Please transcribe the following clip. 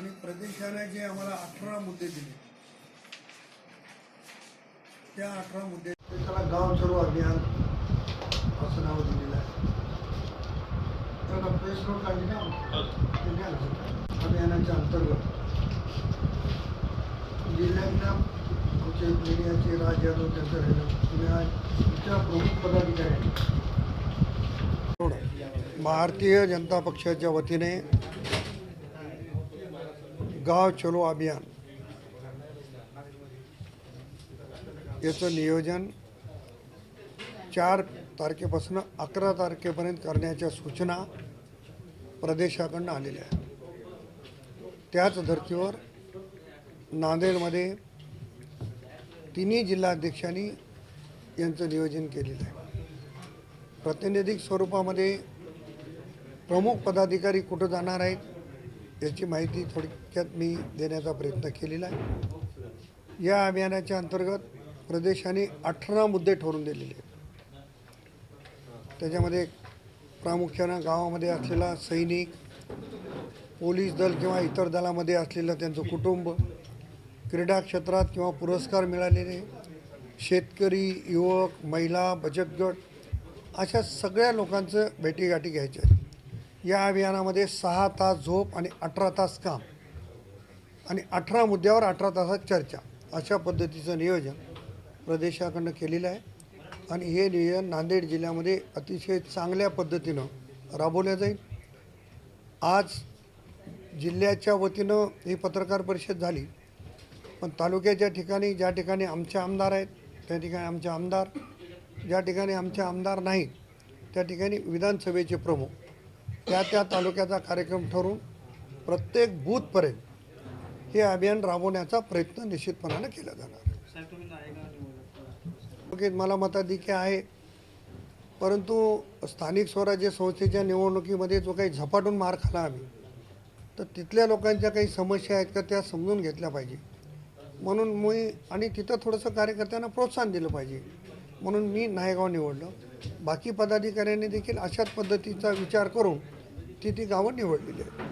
आणि प्रदेशाने जे आम्हाला अठरा मुद्दे दिले. त्या अठरा मुद्दे त्याला गाव चलो अभियान असं नाव दिलेलं आहे. त्याला प्रेस नोट काढली ना. अभियानाच्या अंतर्गत. जिल्ह्यातल्या आमचे मीडियाचे राज यादव त्यांचं राहिलं. प्रमुख पदाधिकारी भारतीय जनता पक्षाच्या वतीने गाव चलो अभियान। याचं नियोजन चार तारखेपासून अकरा तारखेपर्यंत करण्याच्या सूचना प्रदेशाकडनं आलेल्या आहेत. त्याच धर्तीवर नांदेडमध्ये तिन्ही जिल्हाध्यक्षांनी यांचं नियोजन केलेलं आहे. प्रातिनिधिक स्वरूपामध्ये प्रमुख पदाधिकारी कुठं जाणार आहेत? याची माहिती थोडक्यात मी देण्याचा प्रयत्न केलेला आहे. या अभियानाच्या अंतर्गत प्रदेशाने अठरा मुद्दे ठरवून दिलेले आहेत. त्याच्यामध्ये प्रामुख्यानं गावामध्ये असलेला सैनिक पोलीस दल किंवा इतर दलामध्ये असलेलं त्यांचं कुटुंब क्रीडा क्षेत्रात किंवा पुरस्कार मिळालेले शेतकरी युवक महिला बचत गट अशा सगळ्या लोकांचं भेटीगाठी घ्यायच्या आहेत या अभियानामध्ये सहा तास झोप आणि अठरा तास काम. आणि अठरा मुद्द्यावर अठरा तासात चर्चा. अशा पद्धतीचं नियोजन प्रदेशाकडनं केलेलं आहे. आणि हे नियोजन नांदेड जिल्ह्यामध्ये अतिशय चांगल्या पद्धतीनं राबवलं जाईल. आज जिल्ह्याच्या वतीनं ही पत्रकार परिषद झाली. पण तालुक्याच्या ठिकाणी ज्या ठिकाणी आमचे आमदार आहेत त्या ठिकाणी आमचे आमदार. ज्या ठिकाणी आमचे आमदार नाहीत त्या ठिकाणी विधानसभेचे प्रमुख त्या त्या तालुक्याचा कार्यक्रम ठरवून प्रत्येक बूथपर्यंत हे अभियान राबवण्याचा प्रयत्न निश्चितपणानं केला जाणार. मला मताधिक्य आहे. परंतु स्थानिक स्वराज्य संस्थेच्या निवडणुकीमध्ये जो काही झपाटून मार खाला आम्ही तर तिथल्या लोकांच्या काही समस्या आहेत का त्या समजून घेतल्या पाहिजे. म्हणून मी आणि तिथं थोडंसं कार्यकर्त्यांना प्रोत्साहन दिलं पाहिजे. म्हणून मी नायगाव निवडलं. बाकी पदाधिकाऱ्यांनी देखील अशाच पद्धतीचा विचार करून ती ती गावं निवडलेली आहेत.